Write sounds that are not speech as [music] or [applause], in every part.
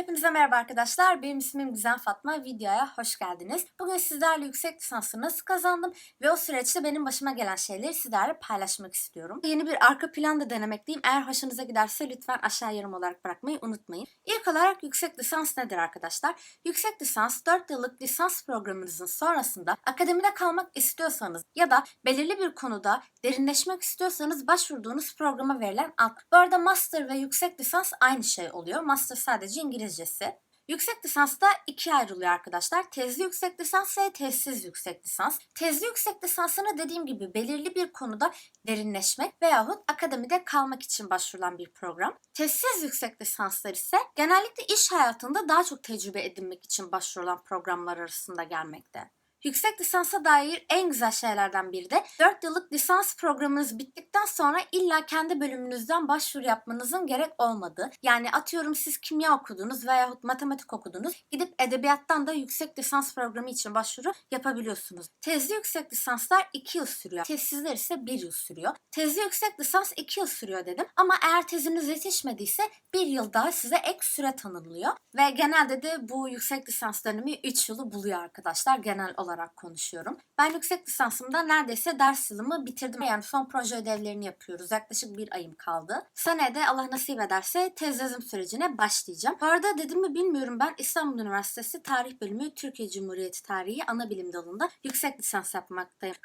Hepinize merhaba arkadaşlar. Benim ismim Gizem Fatma. Videoya hoş geldiniz. Bugün sizlerle yüksek lisansı nasıl kazandım ve o süreçte benim başıma gelen şeyleri sizlerle paylaşmak istiyorum. Yeni bir arka plan da denemekteyim. Eğer hoşunuza giderse lütfen aşağı yorum olarak bırakmayı unutmayın. İlk olarak yüksek lisans nedir arkadaşlar? Yüksek lisans 4 yıllık lisans programınızın sonrasında akademide kalmak istiyorsanız ya da belirli bir konuda derinleşmek istiyorsanız başvurduğunuz programa verilen ad. Bu arada master ve yüksek lisans aynı şey oluyor. Master sadece İngilizcesi. Yüksek lisansta ikiye ayrılıyor arkadaşlar. Tezli yüksek lisans ve tezsiz yüksek lisans. Tezli yüksek lisansını dediğim gibi belirli bir konuda derinleşmek veyahut akademide kalmak için başvurulan bir program. Tezsiz yüksek lisanslar ise genellikle iş hayatında daha çok tecrübe edinmek için başvurulan programlar arasında gelmekte. Yüksek lisansa dair en güzel şeylerden biri de 4 yıllık lisans programınız bittikten sonra illa kendi bölümünüzden başvuru yapmanızın gerek olmadığı. Yani atıyorum siz kimya okudunuz veyahut matematik okudunuz. Gidip edebiyattan da yüksek lisans programı için başvuru yapabiliyorsunuz. Tezli yüksek lisanslar 2 yıl sürüyor. Tezsizler ise 1 yıl sürüyor. Tezli yüksek lisans 2 yıl sürüyor dedim. Ama eğer teziniz yetişmediyse 1 yıl daha size ek süre tanınıyor. Ve genelde de bu yüksek lisans dönemi 3 yılı buluyor arkadaşlar genel olarak konuşuyorum. Ben yüksek lisansımda neredeyse ders yılımı bitirdim. Yani son proje ödevlerini yapıyoruz. Yaklaşık bir ayım kaldı. Senede Allah nasip ederse tez yazım sürecine başlayacağım. Bu arada dedim mi bilmiyorum ben İstanbul Üniversitesi Tarih Bölümü Türkiye Cumhuriyeti Tarihi ana bilim dalında yüksek lisans yapmaktayım.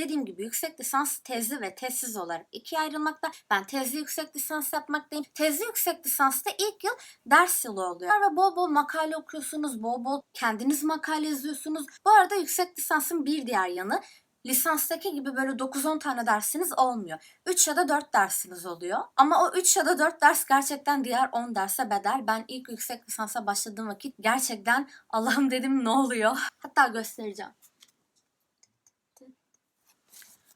Dediğim gibi yüksek lisans tezli ve tezsiz olarak ikiye ayrılmakta. Ben tezli yüksek lisans yapmaktayım. Tezli yüksek lisansta ilk yıl ders yılı oluyor ve bol bol makale okuyorsunuz, bol bol kendiniz makale yazıyorsunuz. Bu arada yüksek lisansın bir diğer yanı lisanstaki gibi böyle 9-10 tane dersiniz olmuyor. 3 ya da 4 dersiniz oluyor. Ama o 3 ya da 4 ders gerçekten diğer 10 derse bedel. Ben ilk yüksek lisansa başladığım vakit gerçekten Allah'ım dedim ne oluyor? Hatta göstereceğim.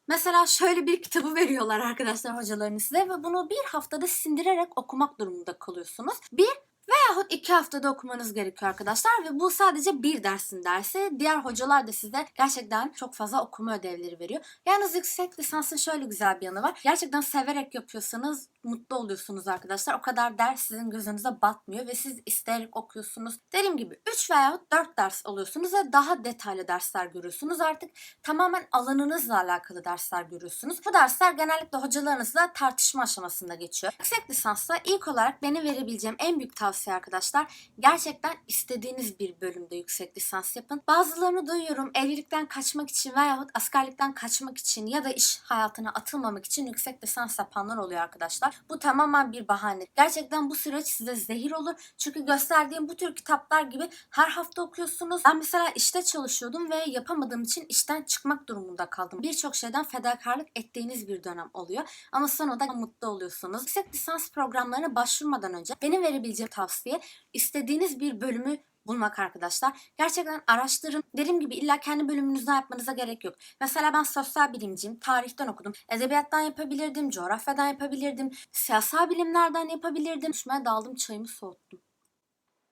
Mesela şöyle bir kitabı veriyorlar arkadaşlar hocalarınız size ve bunu bir haftada sindirerek okumak durumunda kalıyorsunuz. Bir veyahut iki haftada okumanız gerekiyor arkadaşlar ve bu sadece bir dersin dersi. Diğer hocalar da size gerçekten çok fazla okuma ödevleri veriyor. Yalnız yüksek lisansın şöyle güzel bir yanı var. Gerçekten severek yapıyorsanız mutlu oluyorsunuz arkadaşlar. O kadar ders sizin gözünüze batmıyor ve siz isteyerek okuyorsunuz. Dediğim gibi 3 veyahut 4 ders alıyorsunuz ve daha detaylı dersler görüyorsunuz. Artık tamamen alanınızla alakalı dersler görüyorsunuz. Bu dersler genellikle hocalarınızla tartışma aşamasında geçiyor. Yüksek lisansta ilk olarak beni verebileceğim en büyük tavsiye arkadaşlar gerçekten istediğiniz bir bölümde yüksek lisans yapın. Bazılarını duyuyorum evlilikten kaçmak için veyahut askerlikten kaçmak için ya da iş hayatına atılmamak için yüksek lisans yapanlar oluyor arkadaşlar. Bu tamamen bir bahane. Gerçekten bu süreç size zehir olur. Çünkü gösterdiğim bu tür kitaplar gibi her hafta okuyorsunuz. Ben mesela işte çalışıyordum ve yapamadığım için işten çıkmak durumunda kaldım. Birçok şeyden fedakarlık ettiğiniz bir dönem oluyor. Ama sonunda mutlu oluyorsunuz. Yüksek lisans programlarına başvurmadan önce benim verebileceğim tavsiye istediğiniz bir bölümü bulmak arkadaşlar. Gerçekten araştırın. Dediğim gibi illa kendi bölümünüzden yapmanıza gerek yok. Mesela ben sosyal bilimciyim. Tarihten okudum. Edebiyattan yapabilirdim. Coğrafyadan yapabilirdim. Siyasal bilimlerden yapabilirdim. Düşmeye daldım çayımı soğuttum.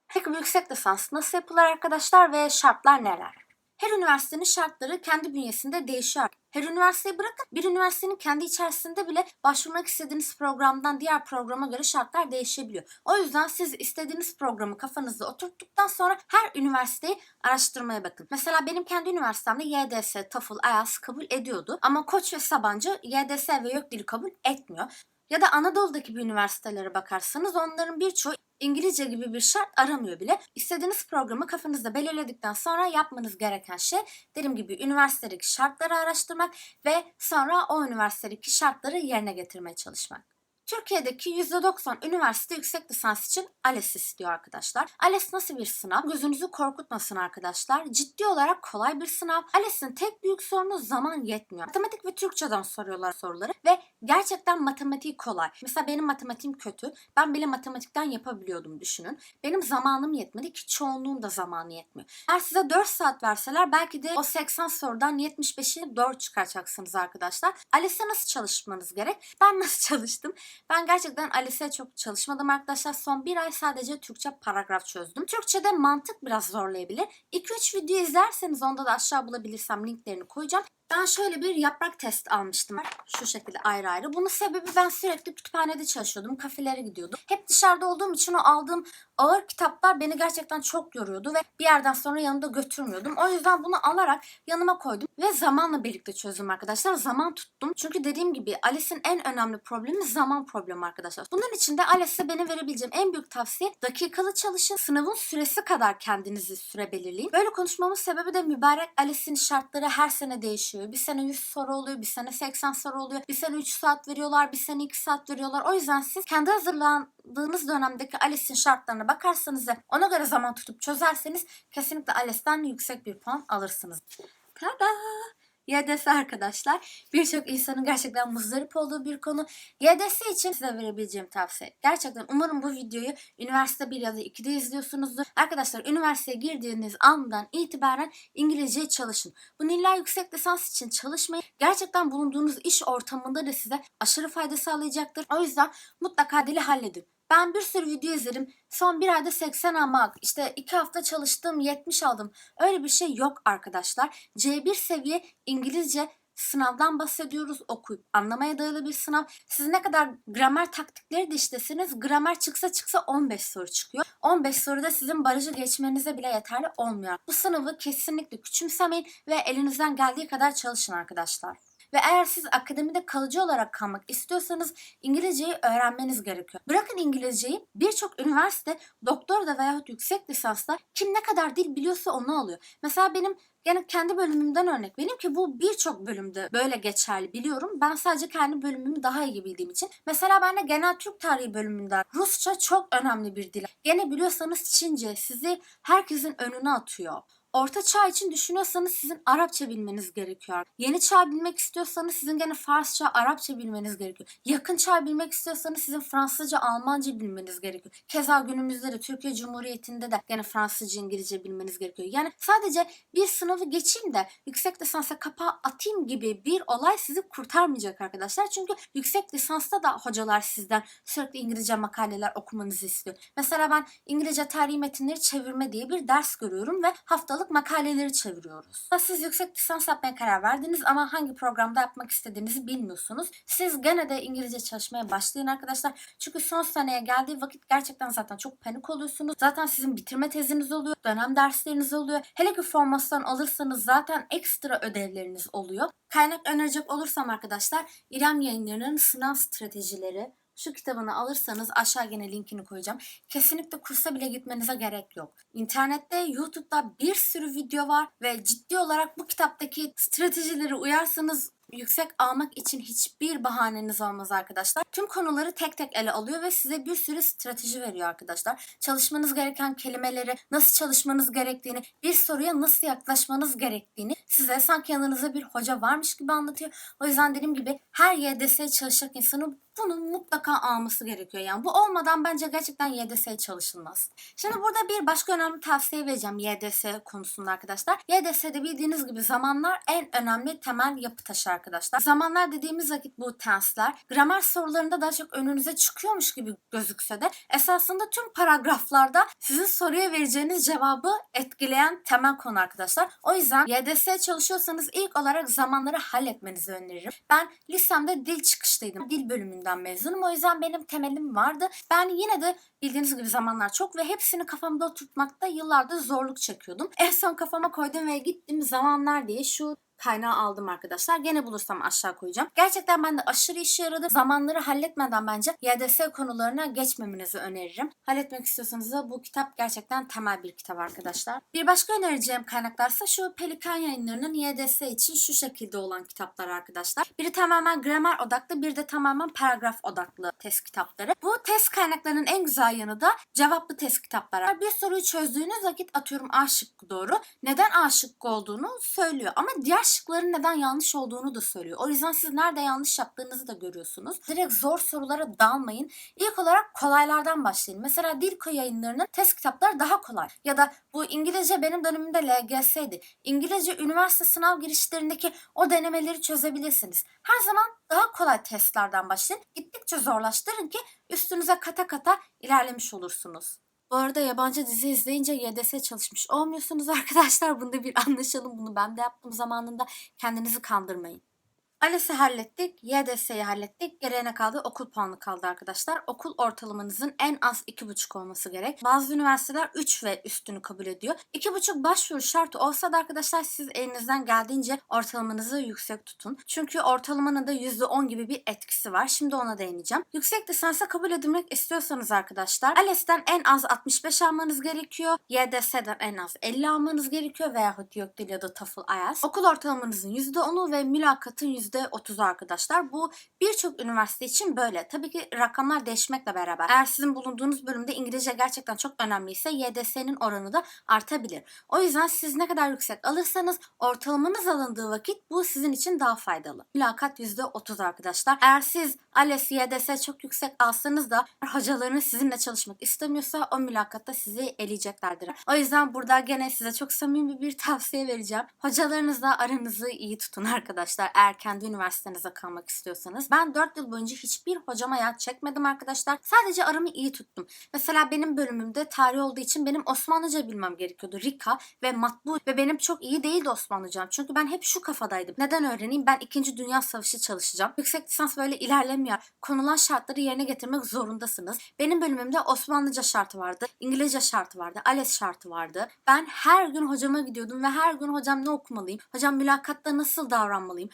Peki bu yüksek lisans nasıl yapılır arkadaşlar ve şartlar neler? Her üniversitenin şartları kendi bünyesinde değişiyor. Her üniversiteyi bırakın bir üniversitenin kendi içerisinde bile başvurmak istediğiniz programdan diğer programa göre şartlar değişebiliyor. O yüzden siz istediğiniz programı kafanızda oturttuktan sonra her üniversiteyi araştırmaya bakın. Mesela benim kendi üniversitemde YDS, TOEFL, IELTS kabul ediyordu ama Koç ve Sabancı YDS ve YÖK dili kabul etmiyor. Ya da Anadolu'daki bir üniversitelere bakarsanız onların birçoğu İngilizce gibi bir şart aramıyor bile. İstediğiniz programı kafanızda belirledikten sonra yapmanız gereken şey dediğim gibi üniversitedeki şartları araştırmak ve sonra o üniversitedeki şartları yerine getirmeye çalışmak. Türkiye'deki %90 üniversite yüksek lisans için ALES istiyor arkadaşlar. ALES nasıl bir sınav? Gözünüzü korkutmasın arkadaşlar. Ciddi olarak kolay bir sınav. ALES'in tek büyük sorunu zaman yetmiyor. Matematik ve Türkçeden soruyorlar soruları ve gerçekten matematik kolay. Mesela benim matematiğim kötü. Ben bile matematikten yapabiliyordum düşünün. Benim zamanım yetmedi ki çoğunluğun da zamanı yetmiyor. Eğer size 4 saat verseler belki de o 80 sorudan 75'ini doğru çıkaracaksınız arkadaşlar. ALES'e nasıl çalışmanız gerek? Ben nasıl çalıştım? Ben gerçekten ALES'e çok çalışmadım arkadaşlar. Son bir ay sadece Türkçe paragraf çözdüm. Türkçe'de mantık biraz zorlayabilir. 2-3 video izlerseniz onda da aşağı bulabilirsem linklerini koyacağım. Ben şöyle bir yaprak test almıştım. Şu şekilde ayrı ayrı. Bunun sebebi ben sürekli kütüphanede çalışıyordum. Kafelere gidiyordum. Hep dışarıda olduğum için o aldığım ağır kitaplar beni gerçekten çok yoruyordu ve bir yerden sonra yanımda götürmüyordum. O yüzden bunu alarak yanıma koydum ve zamanla birlikte çözdüm arkadaşlar. Zaman tuttum. Çünkü dediğim gibi ALES'in en önemli problemi zaman problemi arkadaşlar. Bunun için de ALES'e benim verebileceğim en büyük tavsiye dakikalı çalışın. Sınavın süresi kadar kendinizi süre belirleyin. Böyle konuşmamın sebebi de mübarek ALES'in şartları her sene değişiyor. Bir sene 100 soru oluyor, bir sene 80 soru oluyor, bir sene 3 saat veriyorlar, bir sene 2 saat veriyorlar. O yüzden siz kendi hazırlandığınız dönemdeki ALES'in şartlarına bakarsanız ona göre zaman tutup çözerseniz kesinlikle ALES'ten yüksek bir puan alırsınız. Tada! YDS arkadaşlar birçok insanın gerçekten muzdarip olduğu bir konu. YDS için size verebileceğim tavsiye. Gerçekten umarım bu videoyu üniversite 1 ya da 2'de izliyorsunuzdur. Arkadaşlar üniversiteye girdiğiniz andan itibaren İngilizce çalışın. Bu illa yüksek lisans için çalışmayın. Gerçekten bulunduğunuz iş ortamında da size aşırı fayda sağlayacaktır. O yüzden mutlaka dili halledin. Ben bir sürü video izledim. Son bir ayda 80 almak, işte iki hafta çalıştım 70 aldım. Öyle bir şey yok arkadaşlar. C1 seviye İngilizce sınavdan bahsediyoruz. Okuyup anlamaya dayalı bir sınav. Siz ne kadar gramer taktikleri de işlesiniz. Gramer çıksa çıksa 15 soru çıkıyor. 15 soruda sizin barajı geçmenize bile yeterli olmuyor. Bu sınavı kesinlikle küçümsemeyin ve elinizden geldiği kadar çalışın arkadaşlar. Ve eğer siz akademide kalıcı olarak kalmak istiyorsanız İngilizceyi öğrenmeniz gerekiyor. Bırakın İngilizceyi birçok üniversite doktorda veyahut yüksek lisansta kim ne kadar dil biliyorsa onu alıyor. Mesela benim Gene kendi bölümümden örnek vereyim ki bu birçok bölümde böyle geçerli biliyorum. Ben sadece kendi bölümümü daha iyi bildiğim için. Mesela ben de genel Türk tarihi bölümünde Rusça çok önemli bir dil. Gene biliyorsanız Çince sizi herkesin önüne atıyor. Orta çağ için düşünüyorsanız sizin Arapça bilmeniz gerekiyor. Yeni çağ bilmek istiyorsanız sizin gene Farsça, Arapça bilmeniz gerekiyor. Yakın çağ bilmek istiyorsanız sizin Fransızca, Almanca bilmeniz gerekiyor. Keza günümüzde de Türkiye Cumhuriyeti'nde de gene Fransızca, İngilizce bilmeniz gerekiyor. Yani sadece bir sınavı geçeyim de yüksek lisansa kapağı atayım gibi bir olay sizi kurtarmayacak arkadaşlar. Çünkü yüksek lisansta da hocalar sizden sürekli İngilizce makaleler okumanızı istiyor. Mesela ben İngilizce tarihi metinleri çevirme diye bir ders görüyorum ve haftalık makaleleri çeviriyoruz. Siz yüksek lisans yapmaya karar verdiniz ama hangi programda yapmak istediğinizi bilmiyorsunuz. Siz gene de İngilizce çalışmaya başlayın arkadaşlar. Çünkü son seneye geldiği vakit gerçekten zaten çok panik oluyorsunuz. Zaten sizin bitirme teziniz oluyor, dönem dersleriniz oluyor. Hele ki formasyon alırsanız zaten ekstra ödevleriniz oluyor. Kaynak önerecek olursam arkadaşlar İrem yayınlarının sınav stratejileri, şu kitabını alırsanız aşağı gene linkini koyacağım. Kesinlikle kursa bile gitmenize gerek yok. İnternette, YouTube'da bir sürü video var ve ciddi olarak bu kitaptaki stratejileri uyarsanız yüksek almak için hiçbir bahaneniz olmaz arkadaşlar. Tüm konuları tek tek ele alıyor ve size bir sürü strateji veriyor arkadaşlar. Çalışmanız gereken kelimeleri, nasıl çalışmanız gerektiğini, bir soruya nasıl yaklaşmanız gerektiğini size sanki yanınızda bir hoca varmış gibi anlatıyor. O yüzden dediğim gibi her YDS çalışacak insanın bunu mutlaka alması gerekiyor. Yani bu olmadan bence gerçekten YDS çalışılmaz. Şimdi burada bir başka önemli tavsiye vereceğim YDS konusunda arkadaşlar. YDS'de bildiğiniz gibi zamanlar en önemli temel yapı taşı arkadaşlar. Zamanlar dediğimiz vakit bu tensler gramer sorularında daha çok önünüze çıkıyormuş gibi gözükse de esasında tüm paragraflarda sizin soruya vereceğiniz cevabı etkileyen temel konu arkadaşlar. O yüzden YDS çalışıyorsanız ilk olarak zamanları halletmenizi öneririm. Ben lisemde dil çıkışlıydım. Dil bölümünden mezunum. O yüzden benim temelim vardı. Ben yine de bildiğiniz gibi zamanlar çok ve hepsini kafamda oturtmakta yıllardır zorluk çekiyordum. En son kafama koydum ve gittim zamanlar diye şu kaynağı aldım arkadaşlar. Gene bulursam aşağı koyacağım. Gerçekten ben de aşırı işe yaradı. Zamanları halletmeden bence YDS konularına geçmemenizi öneririm. Halletmek istiyorsanız da bu kitap gerçekten temel bir kitap arkadaşlar. Bir başka önereceğim kaynaklarsa şu Pelikan yayınlarının YDS için şu şekilde olan kitaplar arkadaşlar. Biri tamamen gramer odaklı, bir de tamamen paragraf odaklı test kitapları. Bu test kaynaklarının en güzel yanı da cevaplı test kitapları. Bir soruyu çözdüğünüz vakit atıyorum A şıkkı doğru. Neden A şıkkı olduğunu söylüyor. Ama diğer şıkların neden yanlış olduğunu da söylüyor. O yüzden siz nerede yanlış yaptığınızı da görüyorsunuz. Direkt zor sorulara dalmayın. İlk olarak kolaylardan başlayın. Mesela Dilko yayınlarının test kitapları daha kolay. Ya da bu İngilizce benim dönemimde LGS'ydi. İngilizce üniversite sınav girişlerindeki o denemeleri çözebilirsiniz. Her zaman daha kolay testlerden başlayın. Gittikçe zorlaştırın ki üstünüze kata kata ilerlemiş olursunuz. Bu arada yabancı dizi izleyince YDS çalışmış olmuyorsunuz [laughs] arkadaşlar. Bunda bir anlaşalım. Bunu ben de yaptım zamanında. Kendinizi kandırmayın. ALES'i hallettik, YDS'yi hallettik. Geriye ne kaldı? Okul puanı kaldı arkadaşlar. Okul ortalamanızın en az 2,5 olması gerek. Bazı üniversiteler 3 ve üstünü kabul ediyor. 2,5 başvuru şartı olsa da arkadaşlar siz elinizden geldiğince ortalamanızı yüksek tutun. Çünkü ortalamanın da %10 gibi bir etkisi var. Şimdi ona değineceğim. Yüksek lisansa kabul edilmek istiyorsanız arkadaşlar ALES'ten en az 65 almanız gerekiyor. YDS'den en az 50 almanız gerekiyor veyahut yok dil ya da TOEFL IELTS. Okul ortalamanızın %10'u ve mülakatın %30'u arkadaşlar. Bu birçok üniversite için böyle. Tabii ki rakamlar değişmekle beraber. Eğer sizin bulunduğunuz bölümde İngilizce gerçekten çok önemliyse YDS'nin oranı da artabilir. O yüzden siz ne kadar yüksek alırsanız ortalamanız alındığı vakit bu sizin için daha faydalı. Mülakat %30 arkadaşlar. Eğer siz ALES, YDS çok yüksek alsanız da hocalarınız sizinle çalışmak istemiyorsa o mülakatta sizi eleyeceklerdir. O yüzden burada gene size çok samimi bir tavsiye vereceğim. Hocalarınızla aranızı iyi tutun arkadaşlar. Eğer kendi üniversitenize kalmak istiyorsanız. Ben 4 yıl boyunca hiçbir hocama yat çekmedim arkadaşlar. Sadece aramı iyi tuttum. Mesela benim bölümümde tarih olduğu için benim Osmanlıca bilmem gerekiyordu. Rika ve matbu ve benim çok iyi değildi Osmanlıcam. Çünkü ben hep şu kafadaydım. Neden öğreneyim? Ben 2. Dünya Savaşı çalışacağım. Yüksek lisans böyle ilerlemiyor. Konulan şartları yerine getirmek zorundasınız. Benim bölümümde Osmanlıca şartı vardı. İngilizce şartı vardı. ALES şartı vardı. Ben her gün hocama gidiyordum ve her gün hocam ne okumalıyım? Hocam mülakatta nasıl davranmalıyım?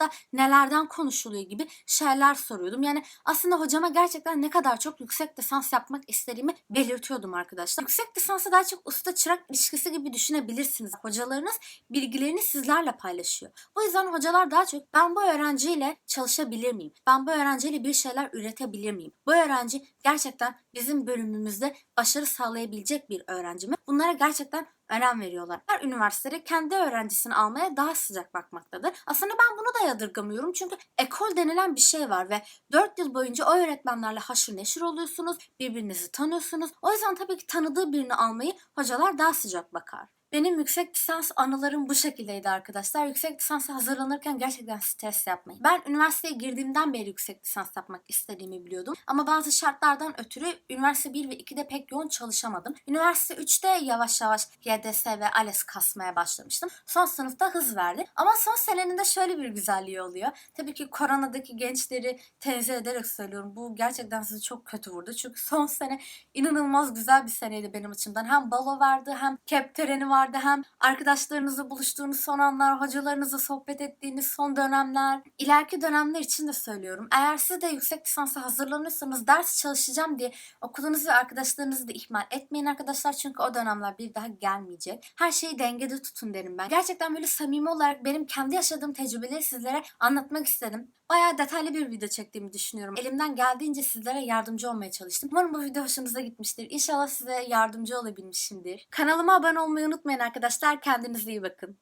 Mülakatta nelerden konuşuluyor gibi şeyler soruyordum. Yani aslında hocama gerçekten ne kadar çok yüksek lisans yapmak istediğimi belirtiyordum arkadaşlar. Yüksek lisansı daha çok usta çırak ilişkisi gibi düşünebilirsiniz. Hocalarınız bilgilerini sizlerle paylaşıyor. O yüzden hocalar daha çok ben bu öğrenciyle çalışabilir miyim? Ben bu öğrenciyle bir şeyler üretebilir miyim? Bu öğrenci gerçekten bizim bölümümüzde başarı sağlayabilecek bir öğrenci mi? Bunlara gerçekten önem veriyorlar. Her üniversitede kendi öğrencisini almaya daha sıcak bakmaktadır. Aslında ben bunu da yadırgamıyorum çünkü ekol denilen bir şey var ve 4 yıl boyunca o öğretmenlerle haşır neşir oluyorsunuz, birbirinizi tanıyorsunuz. O yüzden tabii ki tanıdığı birini almayı hocalar daha sıcak bakar. Benim yüksek lisans anılarım bu şekildeydi arkadaşlar. Yüksek lisansa hazırlanırken gerçekten stres yapmayın. Ben üniversiteye girdiğimden beri yüksek lisans yapmak istediğimi biliyordum. Ama bazı şartlardan ötürü üniversite 1 ve 2'de pek yoğun çalışamadım. Üniversite 3'te yavaş yavaş YDS ve ALES kasmaya başlamıştım. Son sınıfta hız verdi. Ama son senenin de şöyle bir güzelliği oluyor. Tabii ki koronadaki gençleri tenzih ederek söylüyorum. Bu gerçekten sizi çok kötü vurdu. Çünkü son sene inanılmaz güzel bir seneydi benim açımdan. Hem balo vardı hem kep töreni vardı hem arkadaşlarınızla buluştuğunuz son anlar, hocalarınızla sohbet ettiğiniz son dönemler. İleriki dönemler için de söylüyorum. Eğer siz de yüksek lisansa hazırlanıyorsanız ders çalışacağım diye okulunuzu ve arkadaşlarınızı da ihmal etmeyin arkadaşlar. Çünkü o dönemler bir daha gelmeyecek. Her şeyi dengede tutun derim ben. Gerçekten böyle samimi olarak benim kendi yaşadığım tecrübeleri sizlere anlatmak istedim. Bayağı detaylı bir video çektiğimi düşünüyorum. Elimden geldiğince sizlere yardımcı olmaya çalıştım. Umarım bu video hoşunuza gitmiştir. İnşallah size yardımcı olabilmişimdir. Kanalıma abone olmayı unutmayın arkadaşlar. Kendinize iyi bakın.